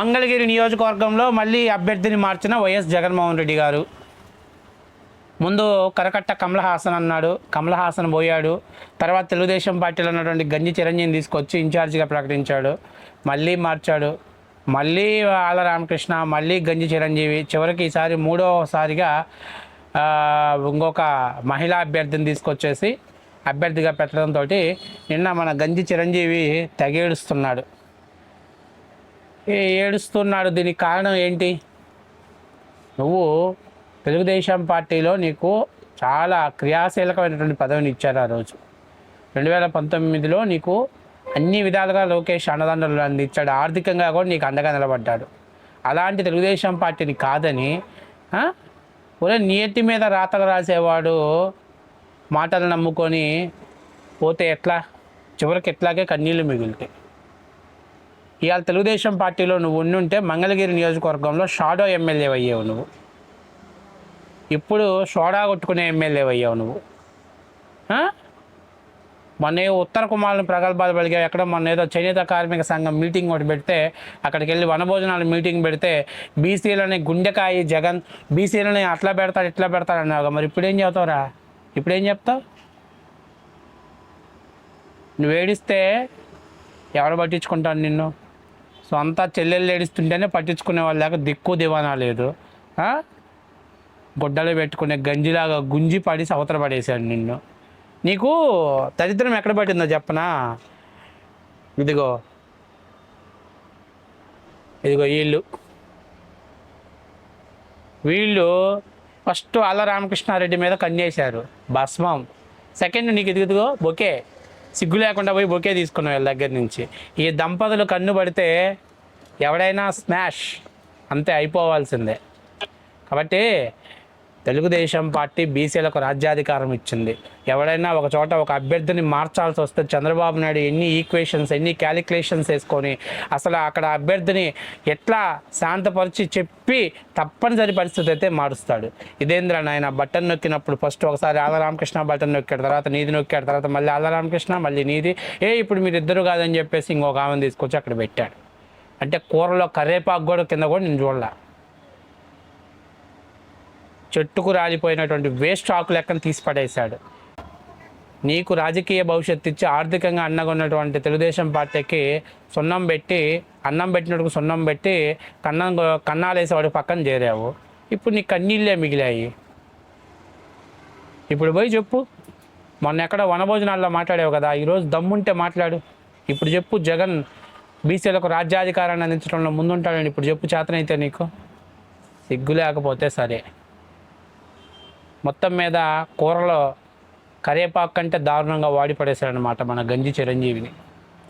మంగళగిరి నియోజకవర్గంలో మళ్ళీ అభ్యర్థిని మార్చిన వైఎస్ జగన్మోహన్ రెడ్డి గారు. ముందు కరకట్ట కమలహాసన్ అన్నాడు కమలహాసన్ పోయాడు. తర్వాత తెలుగుదేశం పార్టీలో ఉన్నటువంటి గంజి చిరంజీవిని తీసుకొచ్చి ఇన్ఛార్జిగా ప్రకటించాడు. మళ్ళీ మార్చాడు. మళ్ళీ ఆల రామకృష్ణ మళ్ళీ గంజి చిరంజీవి. చివరికి ఈసారి మూడోసారిగా ఇంకొక మహిళా అభ్యర్థిని తీసుకొచ్చేసి అభ్యర్థిగా పెట్టడంతో నిన్న మన గంజి చిరంజీవి తెగేడుస్తున్నాడు. ఏడుస్తున్నాడు? దీనికి కారణం ఏంటి? నువ్వు తెలుగుదేశం పార్టీలో నీకు చాలా క్రియాశీలకమైనటువంటి పదవిని ఇచ్చారు ఆ రోజు. రెండు వేల పంతొమ్మిదిలో నీకు అన్ని విధాలుగా లోకేష్ అన్నదండలు అందించాడు. ఆర్థికంగా కూడా నీకు అండగా నిలబడ్డాడు. అలాంటి తెలుగుదేశం పార్టీని కాదని ఒరే నీటి మీద రాతలు రాసేవాడు మాటలు నమ్ముకొని పోతే ఎట్లా? చివరికి ఎట్లాగే కన్నీళ్ళు మిగులుతాయి. ఇవాళ తెలుగుదేశం పార్టీలో నువ్వు ఉండుంటే మంగళగిరి నియోజకవర్గంలో షాడో ఎమ్మెల్యే అయ్యావు నువ్వు. ఇప్పుడు షోడా కొట్టుకునే ఎమ్మెల్యే అయ్యావు నువ్వు. మొన్న ఉత్తర కుమారుని ప్రగల్భాలు పలిగావు ఎక్కడ మొన్న ఏదో చేనేత కార్మిక సంఘం మీటింగ్ ఒకటి పెడితే అక్కడికి వెళ్ళి వనభోజనాలు మీటింగ్ పెడితే బీసీలని గుండెకాయ జగన్ బీసీలని అట్లా పెడతాడు ఇట్లా పెడతాడు అన్నావు మరి ఇప్పుడేం చెబుతావురా? ఇప్పుడేం చెప్తావు? నువ్వు ఏడిస్తే ఎవరు పట్టించుకుంటాను నిన్ను? సో అంతా చెల్లెళ్ళు ఏడుస్తుంటేనే పట్టించుకునే వాళ్ళు దాకా దిక్కు దివానా లేదు. గుడ్డలు పెట్టుకునే గంజిలాగా గుంజి పడి సవతల పడేశాడు నిన్ను. నీకు దరిద్రం ఎక్కడ పట్టిందో చెప్పనా? ఇదిగో. ఇదిగో వీళ్ళు. వీళ్ళు ఫస్ట్ అల్ల రామకృష్ణారెడ్డి మీద కన్నేశారు. భస్మం. సెకండ్ నీకు ఇదిగో బొకే. సిగ్గు లేకుండా పోయి బొకే తీసుకున్నాం వీళ్ళ దగ్గర నుంచి. ఈ దంపతులు కన్ను పడితే ఎవడైనా స్మాష్ అంతే అయిపోవాల్సిందే. కాబట్టి తెలుగుదేశం పార్టీ బీసీలకు రాజ్యాధికారం ఇచ్చింది. ఎవడైనా ఒక చోట ఒక అభ్యర్థిని మార్చాల్సి వస్తే చంద్రబాబు నాయుడు ఎన్ని ఈక్వేషన్స్ ఎన్ని క్యాలిక్యులేషన్స్ వేసుకొని అసలు అక్కడ అభ్యర్థిని ఎట్లా శాంతపరిచి చెప్పి తప్పనిసరి పరిస్థితి అయితే మారుస్తాడు. ఇదేంద్ర నాయన బటన్ నొక్కినప్పుడు ఫస్ట్ ఒకసారి ఆలరామకృష్ణ బటన్ నొక్కాడు తర్వాత నీది నొక్కాడు తర్వాత మళ్ళీ ఆలరామకృష్ణ మళ్ళీ నీది. ఏ ఇప్పుడు మీరు ఇద్దరు కాదని చెప్పేసి ఇంకొక ఆమెను తీసుకొచ్చి అక్కడ పెట్టాడు. అంటే కూరలో కర్రేపాకు కూడా కింద కూడా నేను చూడలే. చెట్టుకు రాలిపోయినటువంటి వేస్ట్ ఆకు లెక్కన తీసి పడేశాడు. నీకు రాజకీయ భవిష్యత్తు ఇచ్చి ఆర్థికంగా అన్నగొన్నటువంటి ఉన్నటువంటి తెలుగుదేశం పార్టీకి సున్నం పెట్టి అన్నం పెట్టినట్టుకు సున్నం పెట్టి కన్నం కన్నాలేసేవాడి పక్కన చేరావు. ఇప్పుడు నీ కన్నీళ్ళే మిగిలాయి. ఇప్పుడు పోయి చెప్పు. మొన్న ఎక్కడ వనభోజనాల్లో మాట్లాడావు కదా ఈరోజు దమ్ముంటే మాట్లాడు. ఇప్పుడు చెప్పు జగన్ బీసీలకు రాజ్యాధికారాన్ని అందించడంలో ముందుంటాడని ఇప్పుడు చెప్పు చేతనైతే నీకు. సిగ్గు లేకపోతే సరే. మొత్తం మీద కూరలో కరేపాకు కంటే దారుణంగా వాడి పడేశాడనమాట మన గంజి చిరంజీవిని.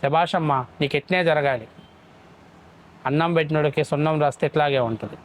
శభాషమ్మ నీకు ఎట్నే జరగాలి? అన్నం పెట్టినోడికి సున్నం రాస్తే ఇట్లాగే ఉంటుంది?